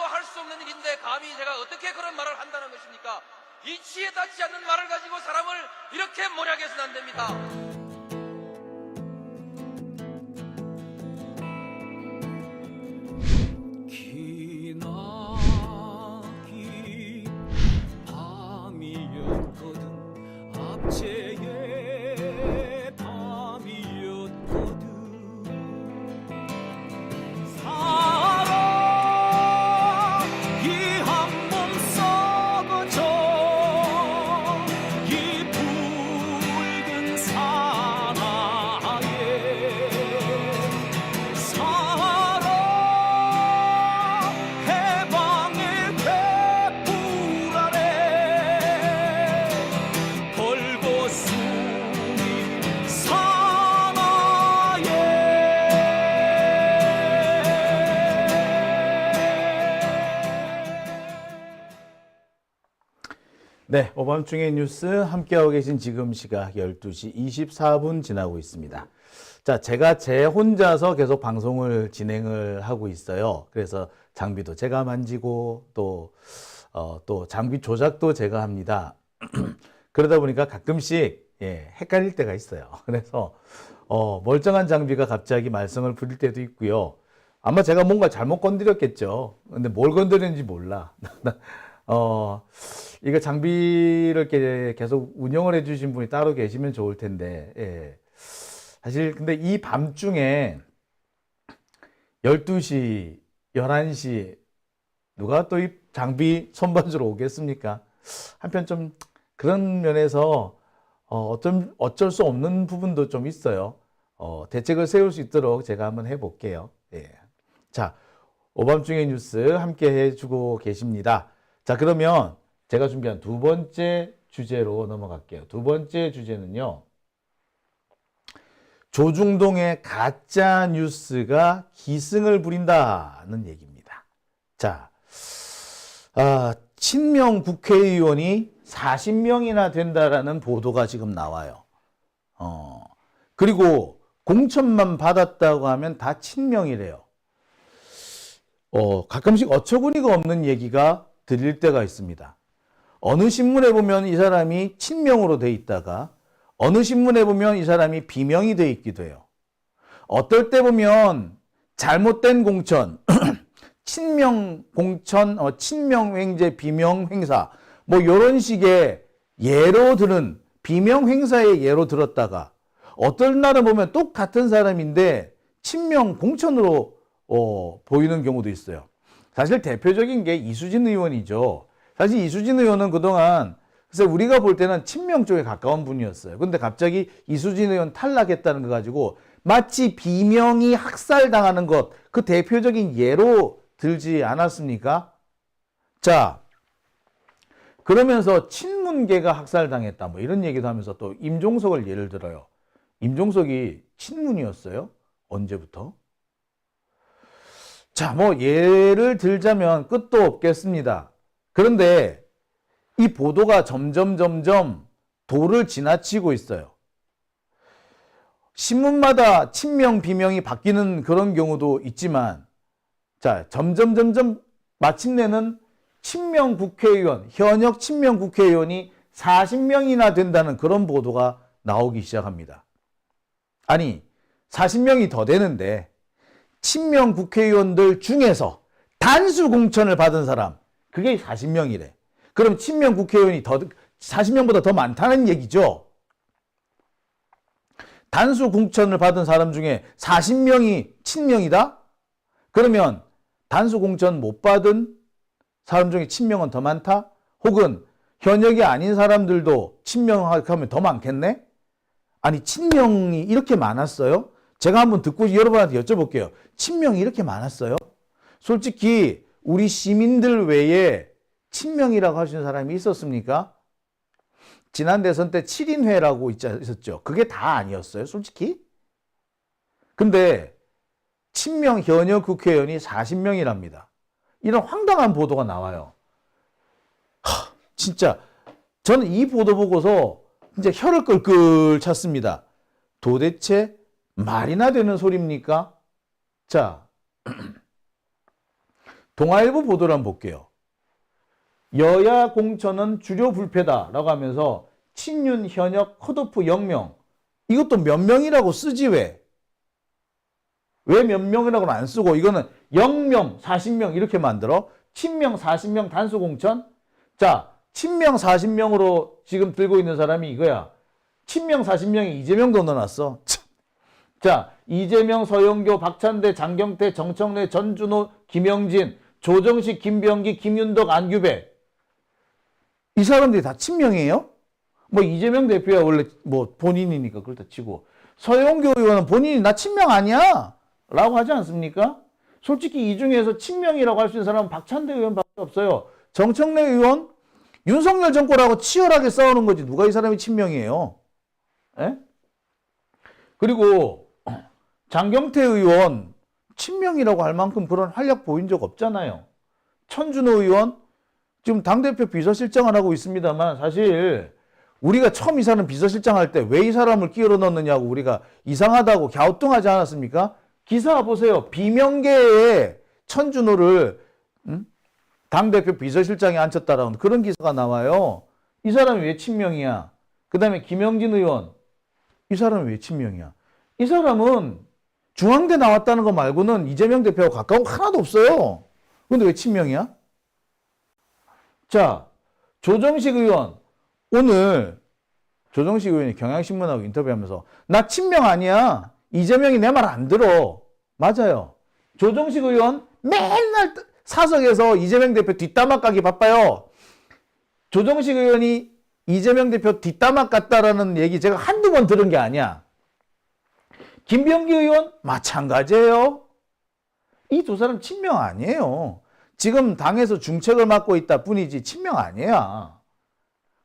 상상도 할 수 없는 일인데 감히 제가 어떻게 그런 말을 한다는 것입니까? 이치에 닿지 않는 말을 가지고 사람을 이렇게 모략해서는 안 됩니다. 네, 오밤중의 뉴스 함께하고 계신 지금 시각 12시 24분 지나고 있습니다. 자, 제가 제 혼자서 계속 방송을 진행을 하고 있어요. 그래서 장비도 제가 만지고 또, 어, 또 장비 조작도 제가 합니다. 그러다 보니까 가끔씩 예, 헷갈릴 때가 있어요. 그래서 어, 멀쩡한 장비가 갑자기 말썽을 부릴 때도 있고요. 아마 제가 뭔가 잘못 건드렸겠죠. 근데 뭘 건드렸는지 몰라. 어, 이거 장비를 계속 운영을 해주신 분이 따로 계시면 좋을 텐데, 예. 사실 근데 이 밤중에 12시, 11시, 누가 또 이 장비 선반주로 오겠습니까? 한편 좀 그런 면에서 어, 어쩜 어쩔 수 없는 부분도 좀 있어요. 어, 대책을 세울 수 있도록 제가 한번 해볼게요. 예. 자, 오밤중의 뉴스 함께 해주고 계십니다. 자, 그러면 제가 준비한 두 번째 주제로 넘어갈게요. 두 번째 주제는요. 조중동의 가짜 뉴스가 기승을 부린다는 얘기입니다. 자, 아, 친명 국회의원이 40명이나 된다라는 보도가 지금 나와요. 어, 그리고 공천만 받았다고 하면 다 친명이래요. 어, 가끔씩 어처구니가 없는 얘기가 들릴 때가 있습니다. 어느 신문에 보면 이 사람이 친명으로 돼 있다가 어느 신문에 보면 이 사람이 비명이 돼 있기도 해요. 어떨 때 보면 잘못된 공천, 친명 공천, 어, 친명 횡재, 비명 행사, 뭐 이런 식의 예로 들은 비명 행사의 예로 들었다가 어떤 날은 보면 똑같은 사람인데 친명 공천으로 어, 보이는 경우도 있어요. 사실 대표적인 게 이수진 의원이죠. 사실 이수진 의원은 그동안 글쎄 우리가 볼 때는 친명 쪽에 가까운 분이었어요. 근데 갑자기 이수진 의원 탈락했다는 거 가지고 마치 비명이 학살당하는 것 그 대표적인 예로 들지 않았습니까? 자, 그러면서 친문계가 학살당했다 뭐 이런 얘기도 하면서 또 임종석을 예를 들어요. 임종석이 친문이었어요? 언제부터? 자, 뭐 예를 들자면 끝도 없겠습니다. 그런데 이 보도가 점점 점점 도를 지나치고 있어요. 신문마다 친명 비명이 바뀌는 그런 경우도 있지만 자, 점점 점점 마침내는 친명 국회의원, 현역 친명 국회의원이 40명이나 된다는 그런 보도가 나오기 시작합니다. 아니, 40명이 더 되는데 친명 국회의원들 중에서 단수 공천을 받은 사람, 그게 40명이래. 그럼 친명 국회의원이 더, 40명보다 더 많다는 얘기죠. 단수 공천을 받은 사람 중에 40명이 친명이다? 그러면 단수 공천 못 받은 사람 중에 친명은 더 많다? 혹은 현역이 아닌 사람들도 친명하면 더 많겠네? 아니, 친명이 이렇게 많았어요? 제가 한번 듣고 여러분한테 여쭤볼게요. 친명이 이렇게 많았어요? 솔직히 우리 시민들 외에 친명이라고 하시는 사람이 있었습니까? 지난 대선 때 7인회라고 있었죠. 그게 다 아니었어요, 솔직히? 근데 친명 현역 국회의원이 40명이랍니다. 이런 황당한 보도가 나와요. 하, 진짜 저는 이 보도 보고서 이제 혀를 끌끌 찼습니다. 도대체 말이나 되는 소리입니까? 자, 동아일보 보도를 한번 볼게요. 여야 공천은 주류 불패다라고 하면서 친윤 현역 컷오프 0명 이것도 몇 명이라고 쓰지 왜? 왜 몇 명이라고는 안 쓰고 이거는 0명, 40명 이렇게 만들어? 친명 40명 단수 공천? 자, 친명 40명으로 지금 들고 있는 사람이 이거야. 친명 40명에 이재명도 넣어놨어. 참. 자, 이재명, 서영교, 박찬대, 장경태, 정청래, 전준호, 김영진, 조정식, 김병기, 김윤덕, 안규배. 이 사람들이 다 친명이에요? 뭐 이재명 대표야 원래 뭐 본인이니까 그렇다 치고 서영교 의원은 본인이 나 친명 아니야 라고 하지 않습니까? 솔직히 이 중에서 친명이라고 할 수 있는 사람은 박찬대 의원밖에 없어요. 정청래 의원 윤석열 정권하고 치열하게 싸우는 거지 누가 이 사람이 친명이에요? 에? 그리고 장경태 의원 친명이라고 할 만큼 그런 활약 보인 적 없잖아요. 천준호 의원 지금 당대표 비서실장을 하고 있습니다만 사실 우리가 처음 이 사람 비서실장 할 때 왜 이 사람을 끼워 넣느냐고 우리가 이상하다고 갸우뚱하지 않았습니까? 기사 보세요. 비명계에 천준호를 음? 당대표 비서실장에 앉혔다라는 그런 기사가 나와요. 이 사람이 왜 친명이야? 그 다음에 김영진 의원. 이 사람은 왜 친명이야? 이 사람은 중앙대 나왔다는 거 말고는 이재명 대표하고 가까운 거 하나도 없어요. 근데 왜 친명이야? 자, 조정식 의원. 오늘 조정식 의원이 경향신문하고 인터뷰하면서 나 친명 아니야. 이재명이 내 말 안 들어. 맞아요. 조정식 의원 맨날 사석에서 이재명 대표 뒷담화 까기 바빠요. 조정식 의원이 이재명 대표 뒷담화 깠다라는 얘기 제가 한두 번 들은 게 아니야. 김병기 의원 마찬가지예요. 이 두 사람 친명 아니에요. 지금 당에서 중책을 맡고 있다 뿐이지 친명 아니야.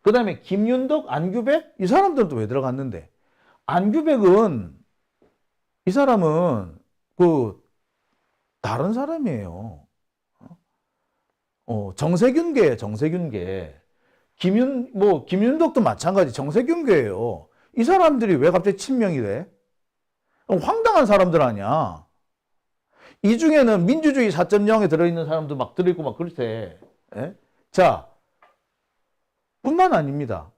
그 다음에 김윤덕, 안규백 이 사람들은 또왜 들어갔는데 안규백은 이 사람은 그 다른 사람이에요. 어, 정세균계, 정세균계. 김윤 뭐 김윤덕도 마찬가지 정세균계예요. 이 사람들이 왜 갑자기 친명이 돼? 황당한 사람들 아니야. 이 중에는 민주주의 4.0에 들어있는 사람도 막 들어있고 막 그렇대. 예? 자, 뿐만 아닙니다.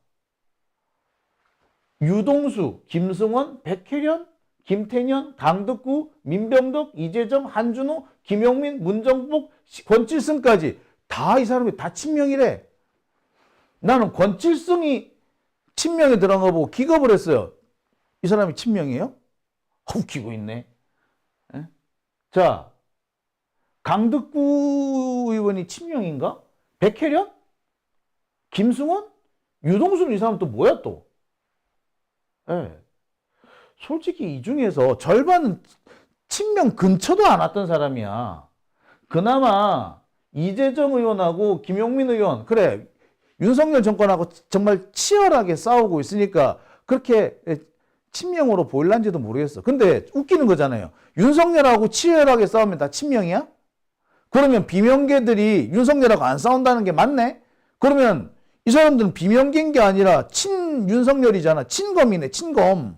유동수, 김승원, 백혜련, 김태년, 강덕구, 민병덕, 이재정, 한준호, 김용민, 문정복, 권칠승까지 다 이 사람이 다 친명이래. 나는 권칠승이 친명에 들어간 거 보고 기겁을 했어요. 이 사람이 친명이에요? 웃기고 있네. 예? 자, 강덕구 의원이 친명인가? 백혜련? 김승원? 유동수는 이 사람 또 뭐야 또? 예. 솔직히 이 중에서 절반은 친명 근처도 안 왔던 사람이야. 그나마 이재정 의원하고 김용민 의원, 그래, 윤석열 정권하고 정말 치열하게 싸우고 있으니까 그렇게 친명으로 보일란지도 모르겠어. 근데 웃기는 거잖아요. 윤석열하고 치열하게 싸우면 다 친명이야? 그러면 비명계들이 윤석열하고 안 싸운다는 게 맞네? 그러면 이 사람들은 비명계인 게 아니라 친 윤석열이잖아. 친검이네, 친검.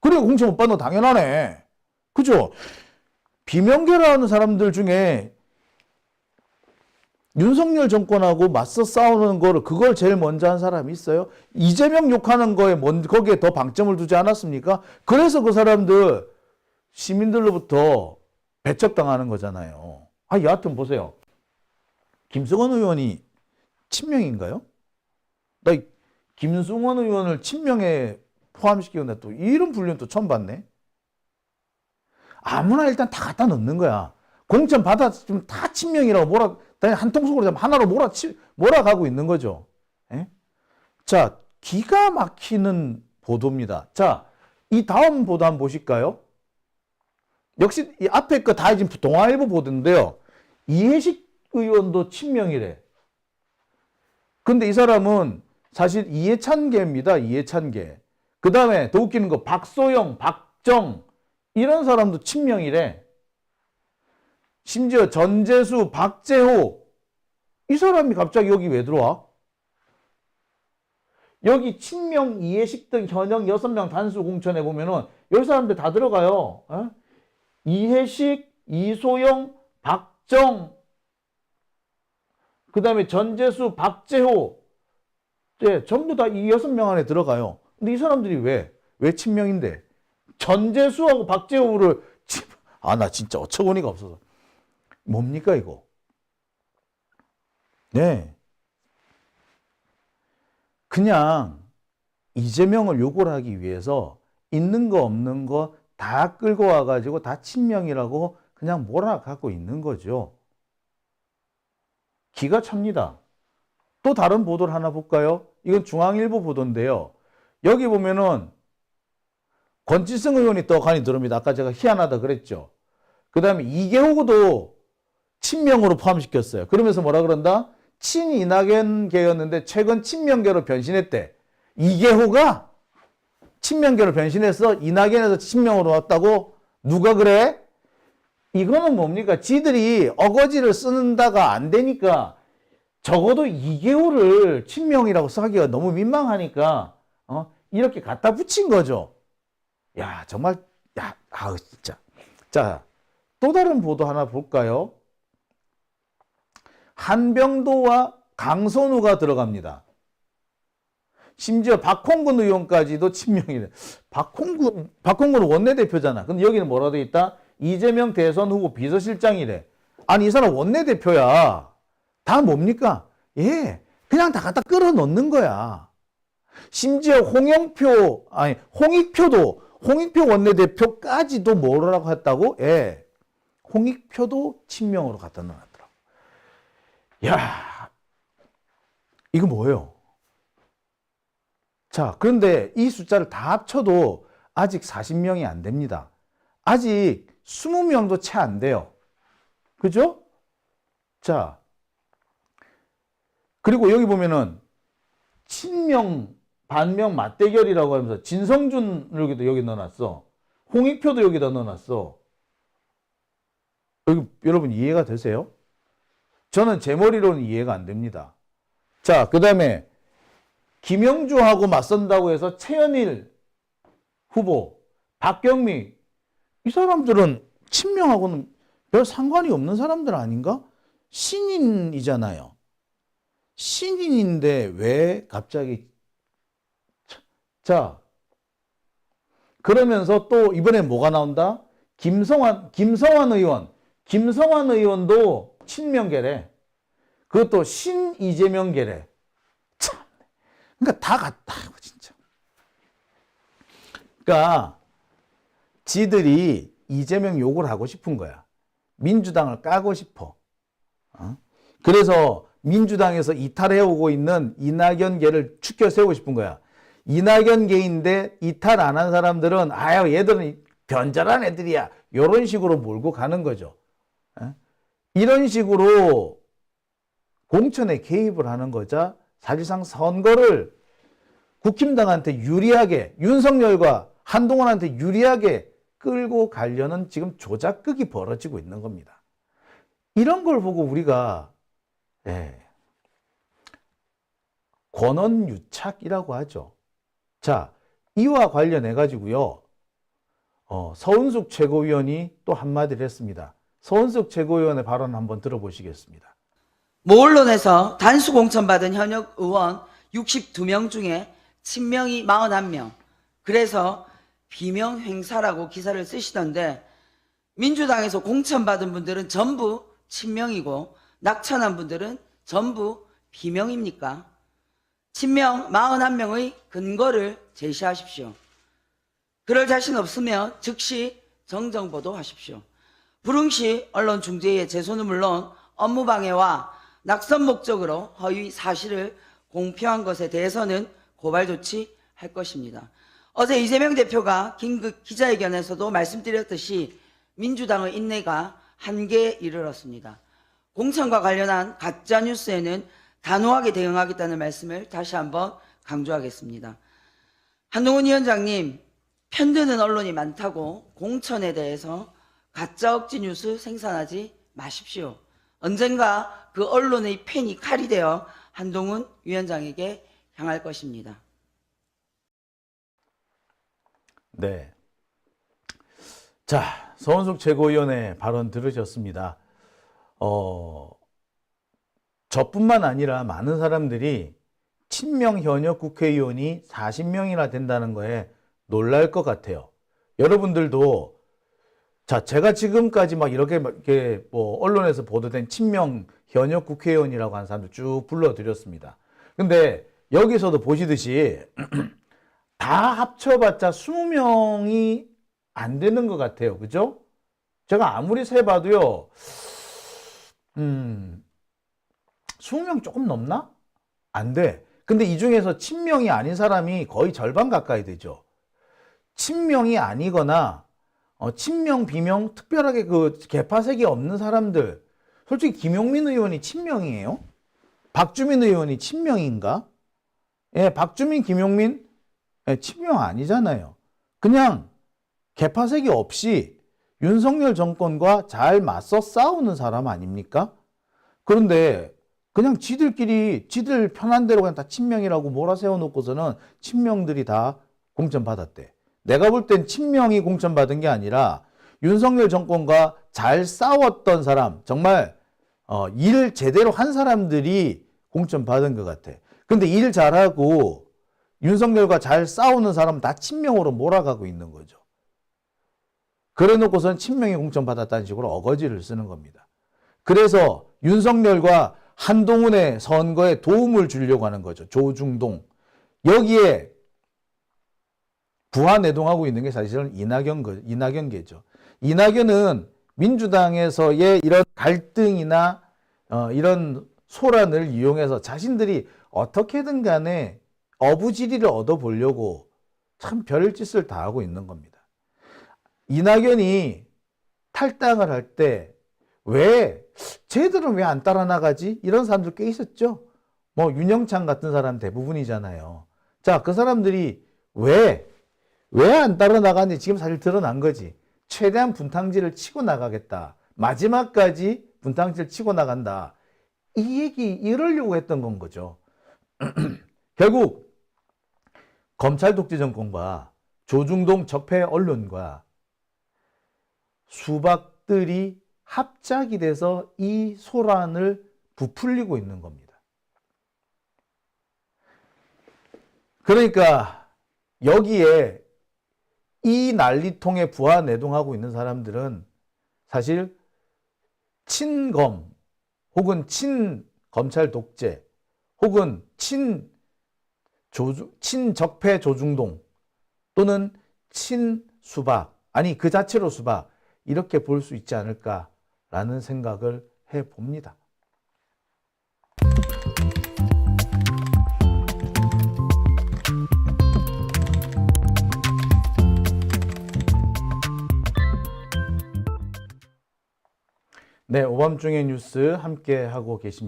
그리고 공천 못 받는 거 당연하네. 그죠? 비명계라는 사람들 중에 윤석열 정권하고 맞서 싸우는 거를 그걸 제일 먼저 한 사람이 있어요. 이재명 욕하는 거에 먼 거기에 더 방점을 두지 않았습니까? 그래서 그 사람들 시민들로부터 배척당하는 거잖아요. 아, 여하튼 보세요. 김승원 의원이 친명인가요? 나이 김승원 의원을 친명에 포함시키는데 또 이런 분류는 또 처음 봤네. 아무나 일단 다 갖다 넣는 거야. 공천 좀다 친명이라고 몰아 한 통속으로 하나로 몰아 치, 몰아가고 있는 거죠. 예? 자, 기가 막히는 보도입니다. 자, 이 다음 보도 한번 보실까요? 역시 이 앞에 거 다 지금 동아일보 보도인데요. 이해식 의원도 친명이래. 근데 이 사람은 사실 이해찬계입니다. 이해찬계. 그 다음에 더 웃기는 거 박소영, 박정 이런 사람도 친명이래. 심지어 전재수, 박재호 이 사람이 갑자기 여기 왜 들어와? 여기 친명, 이해식 등 현역 6명 단수 공천에 보면은 여기 사람들 다 들어가요. 어? 이해식, 이소영, 박정 그 다음에 전재수, 박재호, 예, 전부 다이 여섯 명 안에 들어가요. 근데 이 사람들이 왜? 왜 친명인데? 전재수하고 박재호를 아 나 진짜 어처구니가 없어서 뭡니까 이거? 네, 그냥 이재명을 요구를 하기 위해서 있는 거 없는 거 다 끌고 와가지고 다 친명이라고 그냥 몰아갖고 있는 거죠. 기가 찹니다. 또 다른 보도를 하나 볼까요? 이건 중앙일보 보도인데요. 여기 보면은 권지승 의원이 떡하니 들어옵니다. 아까 제가 희한하다 그랬죠. 그 다음에 이계호도 친명으로 포함시켰어요. 그러면서 뭐라 그런다? 친이낙연계였는데 최근 친명계로 변신했대. 이계호가 친명계로 변신해서 이낙연에서 친명으로 왔다고? 누가 그래? 이거는 뭡니까? 지들이 어거지를 쓰는다가 안 되니까 적어도 이계호를 친명이라고 쓰기가 너무 민망하니까 어? 이렇게 갖다 붙인 거죠. 야, 정말 야, 아우 진짜. 자, 또 다른 보도 하나 볼까요? 한병도와 강선우가 들어갑니다. 심지어 박홍근 의원까지도 친명이래. 박홍근, 박홍근은 원내대표잖아. 근데 여기는 뭐라 돼 있다? 이재명 대선 후보 비서실장이래. 아니, 이 사람 원내대표야. 다 뭡니까? 예. 그냥 다 갖다 끌어 넣는 거야. 심지어 홍영표, 아니, 홍익표도, 홍익표 원내대표까지도 뭐라고 했다고? 예. 홍익표도 친명으로 갖다 놔놨더라고. 야 이거 뭐예요? 자, 그런데 이 숫자를 다 합쳐도 아직 40명이 안 됩니다. 아직 20명도 채 안 돼요. 그죠? 자, 그리고 여기 보면은 친명, 반명 맞대결이라고 하면서 진성준을 여기도 여기 넣어놨어. 홍익표도 여기다 넣어놨어. 여기 여러분 이해가 되세요? 저는 제 머리로는 이해가 안 됩니다. 자, 그 다음에 김영주하고 맞선다고 해서 최현일 후보, 박경미 이 사람들은 친명하고는 별 상관이 없는 사람들 아닌가? 신인이잖아요. 신인인데 왜 갑자기 자 그러면서 또 이번에 뭐가 나온다? 김성환 김성환 의원 김성환 의원도 친명계래. 그것도 신 이재명 계래. 참. 그러니까 다 같다. 진짜. 그러니까 지들이 이재명 욕을 하고 싶은 거야. 민주당을 까고 싶어. 어? 그래서 민주당에서 이탈해 오고 있는 이낙연계를 추켜 세우고 싶은 거야. 이낙연계인데 이탈 안 한 사람들은 아유 얘들은 변절한 애들이야. 이런 식으로 몰고 가는 거죠. 어? 이런 식으로 공천에 개입을 하는 거자 사실상 선거를 국힘당한테 유리하게 윤석열과 한동훈한테 유리하게 끌고 가려는 지금 조작극이 벌어지고 있는 겁니다. 이런 걸 보고 우리가 예, 권언유착이라고 하죠. 자, 이와 관련해 가지고요. 어, 서은숙 최고위원이 또 한마디를 했습니다. 서은숙 최고위원의 발언 한번 들어보시겠습니다. 모 언론에서 단수 공천받은 현역 의원 62명 중에 친명이 41명. 그래서 비명 행사라고 기사를 쓰시던데 민주당에서 공천받은 분들은 전부 친명이고 낙천한 분들은 전부 비명입니까? 친명 41명의 근거를 제시하십시오. 그럴 자신 없으면 즉시 정정보도 하십시오. 불응시 언론 중재의 제소는 물론 업무 방해와 낙선 목적으로 허위 사실을 공표한 것에 대해서는 고발 조치할 것입니다. 어제 이재명 대표가 긴급 기자회견에서도 말씀드렸듯이 민주당의 인내가 한계에 이르렀습니다. 공천과 관련한 가짜 뉴스에는 단호하게 대응하겠다는 말씀을 다시 한번 강조하겠습니다. 한동훈 위원장님, 편드는 언론이 많다고 공천에 대해서 가짜 억지 뉴스 생산하지 마십시오. 언젠가 그 언론의 펜이 칼이 되어 한동훈 위원장에게 향할 것입니다. 네. 자, 서원숙 최고위원의 발언 들으셨습니다. 어, 저뿐만 아니라 많은 사람들이 친명 현역 국회의원이 40명이나 된다는 거에 놀랄 것 같아요. 여러분들도 자, 제가 지금까지 막 이렇게 막 이렇게 뭐 언론에서 보도된 친명 현역 국회의원이라고 하는 사람들 쭉 불러드렸습니다. 근데 여기서도 보시듯이 다 합쳐봤자 20명이 안 되는 것 같아요. 그죠? 제가 아무리 세봐도요, 음, 20명 조금 넘나? 안 돼. 근데 이 중에서 친명이 아닌 사람이 거의 절반 가까이 되죠. 친명이 아니거나, 어, 친명, 비명, 특별하게 그 개파색이 없는 사람들. 솔직히 김용민 의원이 친명이에요? 박주민 의원이 친명인가? 예, 박주민, 김용민, 예, 친명 아니잖아요. 그냥 개파색이 없이 윤석열 정권과 잘 맞서 싸우는 사람 아닙니까? 그런데 그냥 지들끼리 지들 편한 대로 그냥 다 친명이라고 몰아세워 놓고서는 친명들이 다 공천 받았대. 내가 볼 땐 친명이 공천 받은 게 아니라 윤석열 정권과 잘 싸웠던 사람, 정말 어, 일 제대로 한 사람들이 공천 받은 것 같아. 근데 일 잘하고 윤석열과 잘 싸우는 사람은 다 친명으로 몰아가고 있는 거죠. 그래 놓고선 친명이 공천 받았다는 식으로 어거지를 쓰는 겁니다. 그래서 윤석열과 한동훈의 선거에 도움을 주려고 하는 거죠. 조중동. 여기에 부하내동하고 있는 게 사실은 이낙연, 거- 이낙연계죠. 이낙연은 민주당에서의 이런 갈등이나 어, 이런 소란을 이용해서 자신들이 어떻게든 간에 어부지리를 얻어보려고 참 별짓을 다 하고 있는 겁니다. 이낙연이 탈당을 할 때 왜 쟤들은 왜 안 따라 나가지? 이런 사람들 꽤 있었죠. 뭐 윤영찬 같은 사람 대부분이잖아요. 자, 그 사람들이 왜 왜 안 따라 나가는지 지금 사실 드러난 거지. 최대한 분탕질을 치고 나가겠다. 마지막까지 분탕질 치고 나간다. 이 얘기 이러려고 했던 건 거죠. 결국 검찰 독재 정권과 조중동 적폐 언론과 수박들이 합작이 돼서 이 소란을 부풀리고 있는 겁니다. 그러니까 여기에 이 난리통에 부하 내동하고 있는 사람들은 사실 친검 혹은 친검찰 독재 혹은 친 조주, 친적폐 조중동 또는 친수박 아니 그 자체로 수박 이렇게 볼 수 있지 않을까라는 생각을 해 봅니다. 네, 오밤중의 뉴스 함께 하고 계십니다.